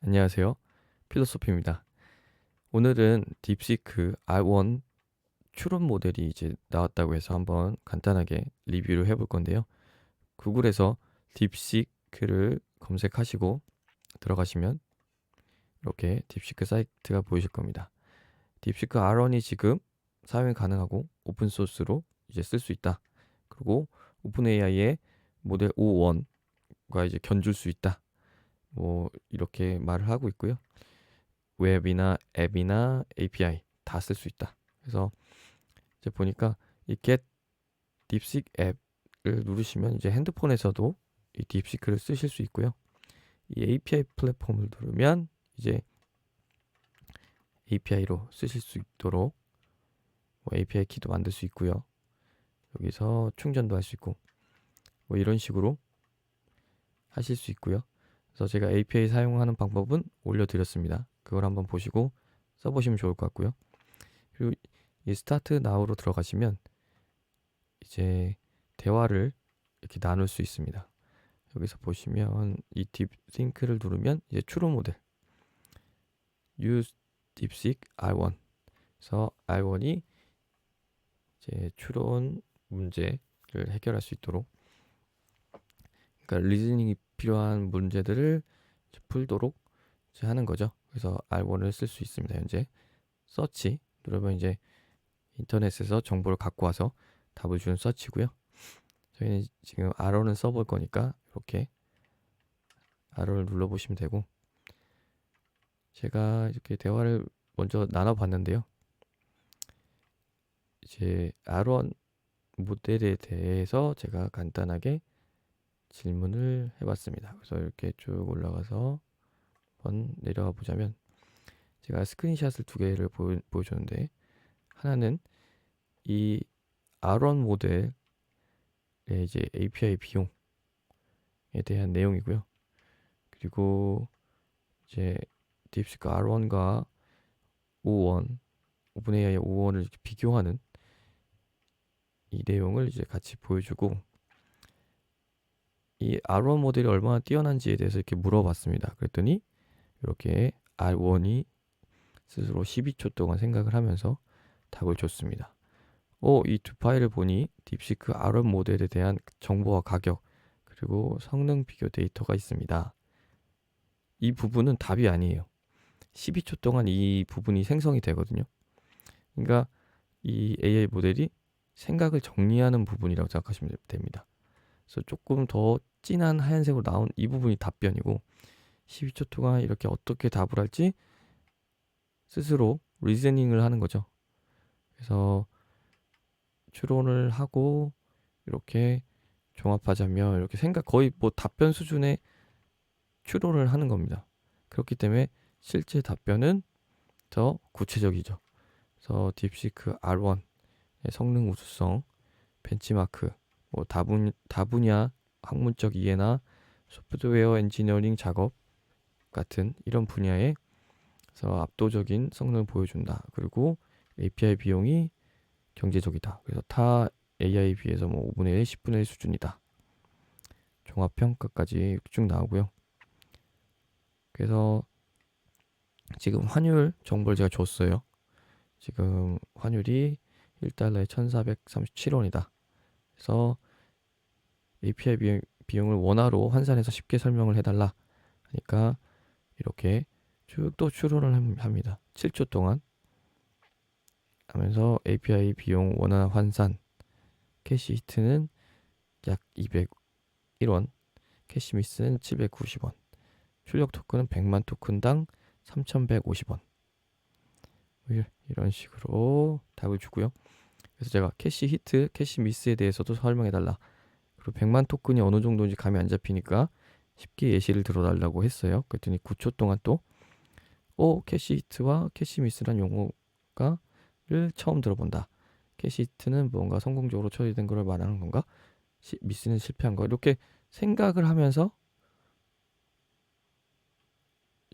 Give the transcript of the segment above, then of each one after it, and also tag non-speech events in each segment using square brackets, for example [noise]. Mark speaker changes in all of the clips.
Speaker 1: 안녕하세요. 필로소피입니다. 오늘은 딥시크 R1 추론 모델이 이제 나왔다고 해서 한번 간단하게 리뷰를 해볼 건데요. 구글에서 딥시크를 검색하시고 들어가시면 이렇게 딥시크 사이트가 보이실 겁니다. 딥시크 R1이 지금 사용이 가능하고 오픈소스로 이제 쓸 수 있다. 그리고 오픈AI의 모델 5.1과 이제 견줄 수 있다. 뭐 이렇게 말을 하고 있고요. 웹이나 앱이나 API 다 쓸 수 있다. 그래서 이제 보니까 이 get 딥식 앱을 누르시면 이제 핸드폰에서도 이 딥시크를 쓰실 수 있고요. 이 API 플랫폼을 누르면 이제 API로 쓰실 수 있도록 뭐 API 키도 만들 수 있고요. 여기서 충전도 할 수 있고 뭐 이런 식으로 하실 수 있고요. 그래서 제가 API 사용하는 방법은 올려드렸습니다. 그걸 한번 보시고 써보시면 좋을 것 같고요. 그리고 이 스타트 나우로 들어가시면 이제 대화를 이렇게 나눌 수 있습니다. 여기서 보시면 이 딥싱크를 누르면 이제 추론 모델 use DeepSeek R1 그래서 R1이 이제 추론 문제를 해결할 수 있도록 그러니까 리즈닝이 필요한 문제들을 풀도록 하는 거죠. 그래서 R1을 쓸 수 있습니다. 현재 서치 누르면 이제 인터넷에서 정보를 갖고 와서 답을 주는 서치고요. 저희는 지금 R1을 써볼 거니까 이렇게 R1을 눌러보시면 되고 제가 이렇게 대화를 먼저 나눠봤는데요. 이제 R1 모델에 대해서 제가 간단하게 질문을 해봤습니다. 그래서 이렇게 쭉 올라가서 한번 내려가 보자면 제가 스크린샷을 두 개를 보여, 보여줬는데 하나는 이 R1 모델의 이제 API 비용에 대한 내용이고요. 그리고 이제 딥시크 R1과 O1 오픈AI O1을 비교하는 이 내용을 이제 같이 보여주고 이 R1 모델이 얼마나 뛰어난지에 대해서 이렇게 물어봤습니다. 그랬더니 이렇게 R1이 스스로 12초 동안 생각을 하면서 답을 줬습니다. 오, 어, 이두 파일을 보니 딥시크 R1 모델에 대한 정보와 가격 그리고 성능 비교 데이터가 있습니다. 이 부분은 답이 아니에요. 12초 동안 이 부분이 생성이 되거든요. 그러니까 이 AI 모델이 생각을 정리하는 부분이라고 생각하시면 됩니다. 그래서 조금 더 진한 하얀색으로 나온 이 부분이 답변이고 12초 동안 이렇게 어떻게 답을 할지 스스로 리즈닝을 하는 거죠. 그래서 추론을 하고 이렇게 종합하자면 이렇게 생각 거의 뭐 답변 수준의 추론을 하는 겁니다. 그렇기 때문에 실제 답변은 더 구체적이죠. 그래서 딥시크 R1의 성능 우수성, 벤치마크, 뭐 다분, 다분야 학문적 이해나 소프트웨어 엔지니어링 작업 같은 이런 분야에서 압도적인 성능을 보여준다. 그리고 API 비용이 경제적이다. 그래서 타 AI에 비해서 뭐 5분의 1, 10분의 1 수준이다. 종합 평가까지 쭉 나오고요. 그래서 지금 환율 정보를 제가 줬어요. 지금 환율이 1달러에 1437원이다. 그래서 API 비용, 비용 을 원화로 환산해서 쉽게 설명을 해달라 하니까 이렇게 쭉 또 추론을 합니다. 7초 동안 하면서 API 비용 원화 환산 캐시 히트는 약 201원, 캐시 미스는 790원, 출력 토큰은 100만 토큰당 3150원. 이런 식으로 답을 주고요. 그래서 제가 캐시 히트, 캐시 미스에 대해서도 설명해 달라. 그리고 100만 토큰이 어느 정도인지 감이 안 잡히니까 쉽게 예시를 들어달라고 했어요. 그랬더니 9초 동안 또 오, 캐시 히트와 캐시 미스란 용어가를 처음 들어본다. 캐시 히트는 뭔가 성공적으로 처리된 것을 말하는 건가? 시, 미스는 실패한 거. 이렇게 생각을 하면서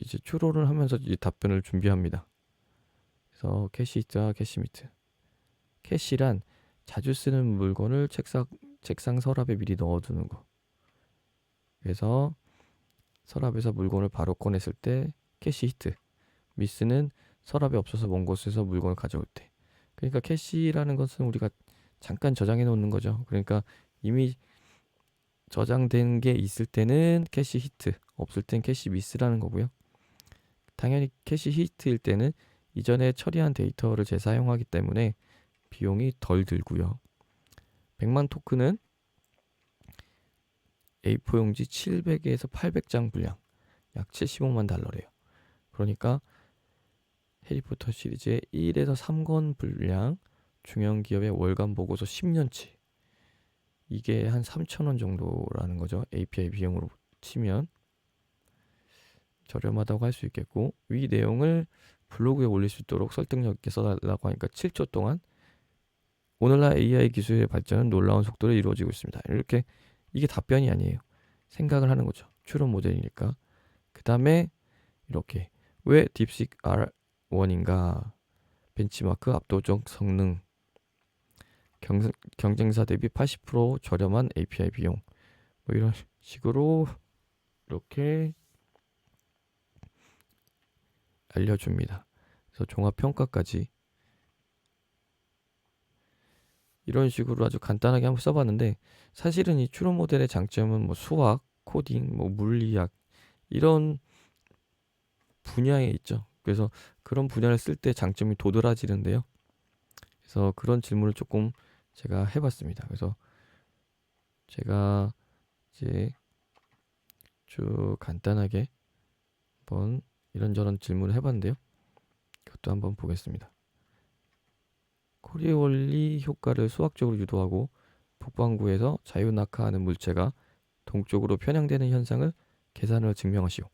Speaker 1: 이제 추론을 하면서 이제 답변을 준비합니다. 그래서 캐시 히트와 캐시 미트. 캐시란 자주 쓰는 물건을 책상 책상 서랍에 미리 넣어두는 거. 그래서 서랍에서 물건을 바로 꺼냈을 때 캐시 히트. 미스는 서랍에 없어서 먼 곳에서 물건을 가져올 때. 그러니까 캐시라는 것은 우리가 잠깐 저장해 놓는 거죠. 그러니까 이미 저장된 게 있을 때는 캐시 히트, 없을 땐 캐시 미스라는 거고요. 당연히 캐시 히트일 때는 이전에 처리한 데이터를 재사용하기 때문에 비용이 덜 들고요. 100만 토큰은 A4 용지 700에서 800장 분량, 약 75만 달러래요. 그러니까 해리포터 시리즈의 1에서 3권 분량, 중형 기업의 월간 보고서 10년치. 이게 한 3,000원 정도라는 거죠. API 비용으로 치면 저렴하다고 할 수 있겠고 위 내용을 블로그에 올릴 수 있도록 설득력 있게 써달라고 하니까 7초 동안 오늘날 AI 기술의 발전은 놀라운 속도로 이루어지고 있습니다. 이렇게 이게 답변이 아니에요. 생각을 하는 거죠. 추론 모델이니까. 그 다음에 이렇게 왜 딥식 R1인가? 벤치마크 압도적 성능 경, 경쟁사 대비 80% 저렴한 API 비용 뭐 이런 식으로 이렇게 알려줍니다. 그래서 종합 평가까지 이런 식으로 아주 간단하게 한번 써봤는데 사실은 이 추론 모델의 장점은 뭐 수학, 코딩, 뭐 물리학 이런 분야에 있죠. 그래서 그런 분야를 쓸 때 장점이 도드라지는데요. 그래서 그런 질문을 조금 제가 해봤습니다. 그래서 제가 이제 쭉 간단하게 한번 이런저런 질문을 해봤는데요. 그것도 한번 보겠습니다. 코리올리 효과를 수학적으로 유도하고 북반구에서 자유낙하하는 물체가 동쪽으로 편향되는 현상을 계산으로 증명하시오.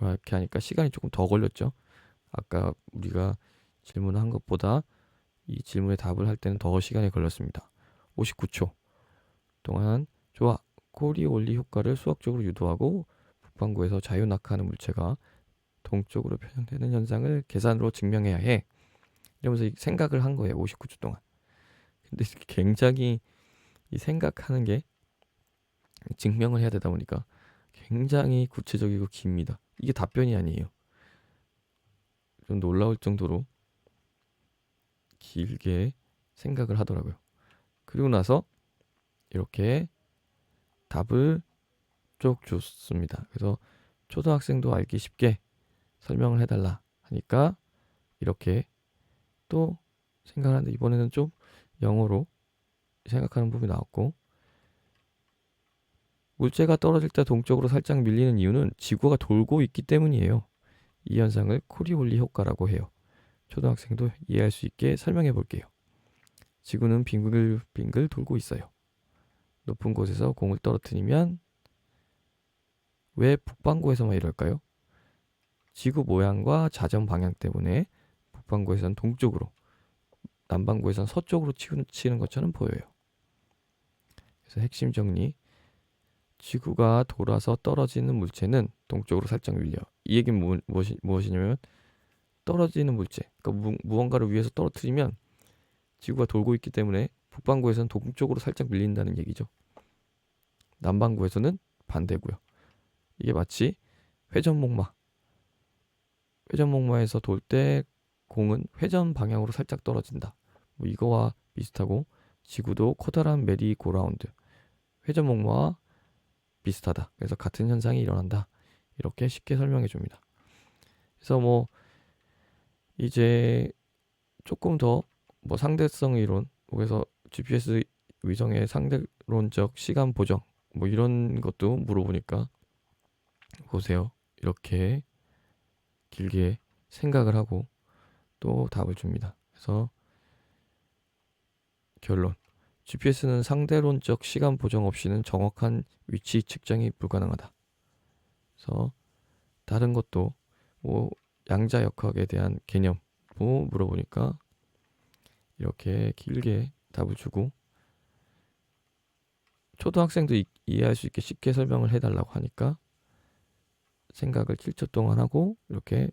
Speaker 1: 이렇게 하니까 시간이 조금 더 걸렸죠. 아까 우리가 질문한 것보다 이 질문에 답을 할 때는 더 시간이 걸렸습니다. 59초 동안 좋아 코리올리 효과를 수학적으로 유도하고 북반구에서 자유낙하하는 물체가 동쪽으로 편향되는 현상을 계산으로 증명해야 해. 이러면서 생각을 한 거예요. 59초 동안. 근데 굉장히 이 생각하는 게 증명을 해야 되다 보니까 굉장히 구체적이고 깁니다. 이게 답변이 아니에요. 좀 놀라울 정도로 길게 생각을 하더라고요. 그리고 나서 이렇게 답을 쭉 줬습니다. 그래서 초등학생도 알기 쉽게 설명을 해달라 하니까 이렇게 또 생각하는데 이번에는 좀 영어로 생각하는 부분이 나왔고 물체가 떨어질 때 동쪽으로 살짝 밀리는 이유는 지구가 돌고 있기 때문이에요. 이 현상을 코리올리 효과라고 해요. 초등학생도 이해할 수 있게 설명해 볼게요. 지구는 빙글빙글 돌고 있어요. 높은 곳에서 공을 떨어뜨리면 왜 북반구에서만 이럴까요? 지구 모양과 자전 방향 때문에 북반구에서는 동쪽으로, 남반구에서는 서쪽으로 치는 것처럼 보여요. 그래서 핵심 정리. 지구가 돌아서 떨어지는 물체는 동쪽으로 살짝 밀려. 이 얘기는 무, 무엇이, 무엇이냐면 떨어지는 물체, 그러니까 무, 무언가를 위해서 떨어뜨리면 지구가 돌고 있기 때문에 북반구에서는 동쪽으로 살짝 밀린다는 얘기죠. 남반구에서는 반대고요. 이게 마치 회전목마. 회전목마에서 돌 때 공은 회전 방향으로 살짝 떨어진다. 뭐 이거와 비슷하고 지구도 커다란 메리고라운드. 회전 목마와 비슷하다. 그래서 같은 현상이 일어난다. 이렇게 쉽게 설명해 줍니다. 그래서 뭐 이제 조금 더 뭐 상대성 이론 그래서 GPS 위성의 상대론적 시간 보정 뭐 이런 것도 물어보니까 보세요. 이렇게 길게 생각을 하고 또 답을 줍니다. 그래서 결론. GPS는 상대론적 시간 보정 없이는 정확한 위치 측정이 불가능하다. 그래서 다른 것도 뭐 양자 역학에 대한 개념 뭐 물어보니까 이렇게 길게 답을 주고 초등학생도 이, 이해할 수 있게 쉽게 설명을 해달라고 하니까 생각을 7초 동안 하고 이렇게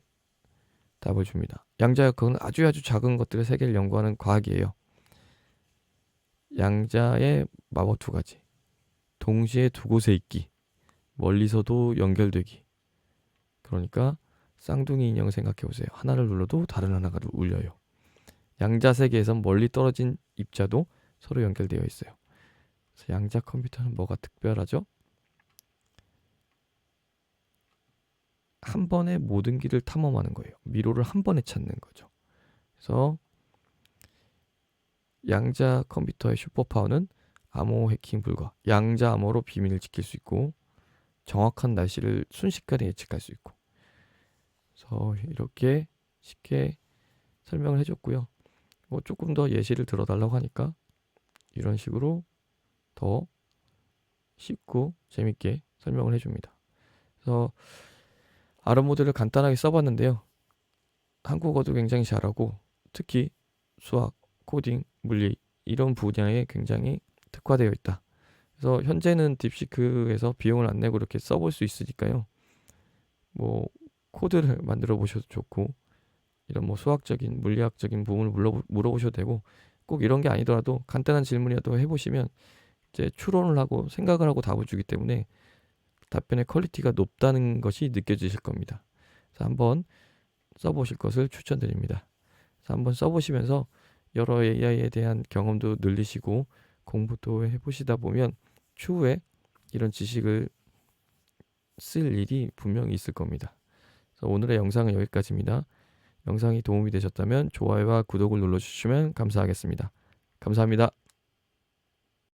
Speaker 1: 답을 줍니다. 양자역학은 아주 아주 작은 것들의 세계를 연구하는 과학이에요. 양자의 마법 두 가지. 동시에 두 곳에 있기. 멀리서도 연결되기. 그러니까 쌍둥이 인형 생각해 보세요. 하나를 눌러도 다른 하나가 울려요. 양자 세계에선 멀리 떨어진 입자도 서로 연결되어 있어요. 그래서 양자 컴퓨터는 뭐가 특별하죠? 한 번에 모든 길을 탐험하는 거예요. 미로를 한 번에 찾는 거죠. 그래서 양자 컴퓨터의 슈퍼파워는 암호 해킹 불가. 양자 암호로 비밀을 지킬 수 있고 정확한 날씨를 순식간에 예측할 수 있고. 그래서 이렇게 쉽게 설명을 해줬고요. 뭐 조금 더 예시를 들어달라고 하니까 이런 식으로 더 쉽고 재밌게 설명을 해줍니다. 그래서 아론 모델을 간단하게 써봤는데요. 한국어도 굉장히 잘하고 특히 수학, 코딩, 물리 이런 분야에 굉장히 특화되어 있다. 그래서 현재는 딥시크에서 비용을 안 내고 이렇게 써볼 수 있으니까요. 뭐 코드를 [laughs] 만들어 보셔도 좋고 이런 뭐 수학적인 물리학적인 부분을 물어보, 물어보셔도 되고 꼭 이런 게 아니더라도 간단한 질문이라도 해보시면 이제 추론을 하고 생각을 하고 답을 주기 때문에 답변의 퀄리티가 높다는 것이 느껴지실 겁니다. 그래서 한번 써보실 것을 추천드립니다. 그래서 한번 써보시면서 여러 AI에 대한 경험도 늘리시고 공부도 해보시다 보면 추후에 이런 지식을 쓸 일이 분명히 있을 겁니다. 그래서 오늘의 영상은 여기까지입니다. 영상이 도움이 되셨다면 좋아요와 구독을 눌러주시면 감사하겠습니다. 감사합니다.